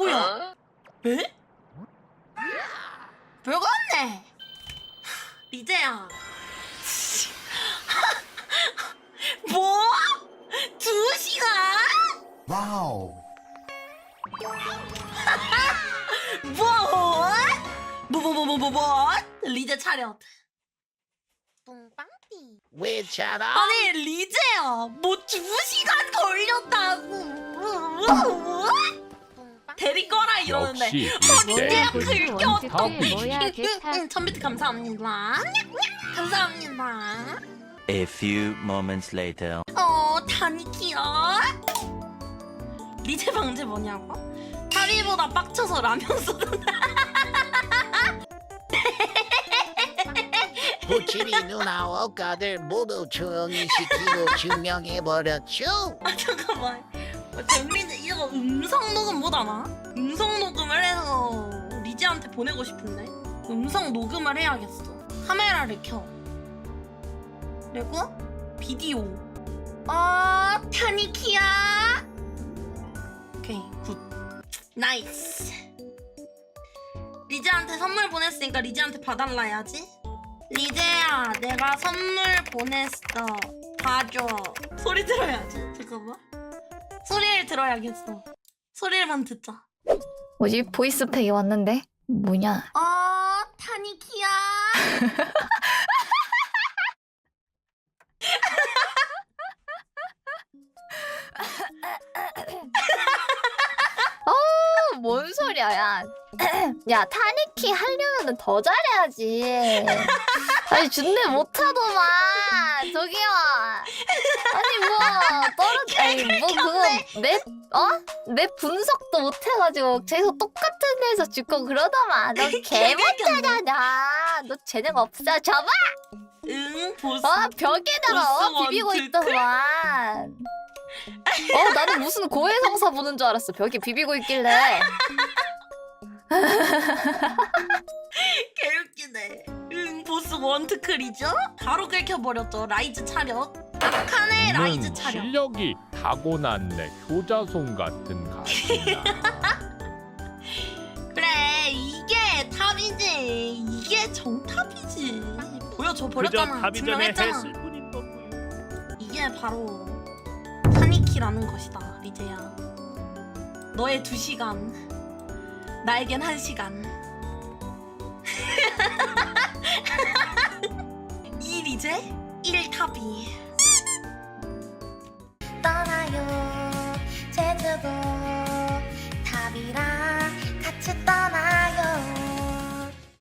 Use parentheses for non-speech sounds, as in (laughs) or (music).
뭐야? 에? 별거 없네. 리제야. 뭐? 두 시간? 와우. 뭐? 뭐뭐뭐뭐뭐 리제 차렷. 뿡빵띠. 왜 차라? 아니 리제야, 뭐 두 시간? 이러는데. 역시 어, 이때 긁혀. 탑이. 뭐야 개타 응, 천비트 감사합니다. 감사합니다. A few moments later. 어, 다니키야. 리제 방제 뭐냐고? 다리보다 빡쳐서 라면 쏟은 (laughs) 부치리 누나 억가들 모두 조용히 시키고 증명해버렸죠? 아 잠깐만. 어, 재민이 이거 음성 녹음 못하나? 음성 녹음을 해서 리제한테 보내고 싶은데 음성 녹음을 해야겠어. 카메라를 켜. 그리고 비디오. 어, 타니키야. 오케이, 굿. 나이스. 리제한테 선물 보냈으니까 리제한테 봐달라 해야지. 리제야, 내가 선물 보냈어. 봐줘. 소리 들어야지. 잠깐만. 소리를 들어야겠어. 소리만 듣자. 뭐지? 보이스팩이 왔는데? 뭐냐? 어, 타니키야. (laughs) 어, 뭔 소리야, 야. (clears throat) 야, 타니키 하려면 더 잘해야지. (laughs) 아니, 준대 못하더만. 저기요. 아니, 뭐, 떨어, 아니, 뭐, (laughs) 그거, 내, 어? 내 분석도 못해가지고, 계속 똑같은 데서 죽고 그러더만. 너 (laughs) 개 못하잖아. 너 재능 없어. 저봐! 응, 보스. 어, 벽에다가 어, 비비고 있더만. 어, 나는 무슨 고해성사 보는 줄 알았어. 벽에 비비고 있길래. (laughs) 개웃기네. 응, 보스 원트클이죠? 바로 긁혀버렸죠. 라이즈 차렷. 악한의 라이즈 는 차렷. 실력이 타고났네 효자손 같은 가지나 (laughs) 그래, 이게 탑이지. 이게 정탑이지. 보여줘 그저 버렸잖아. 전에 증명했잖아. 했을 뿐인 거고요. 이게 바로 타니키라는 것이다, 리제야. 너의 두 시간, 나에겐 한 시간. (laughs) 이 리제, 1탑이.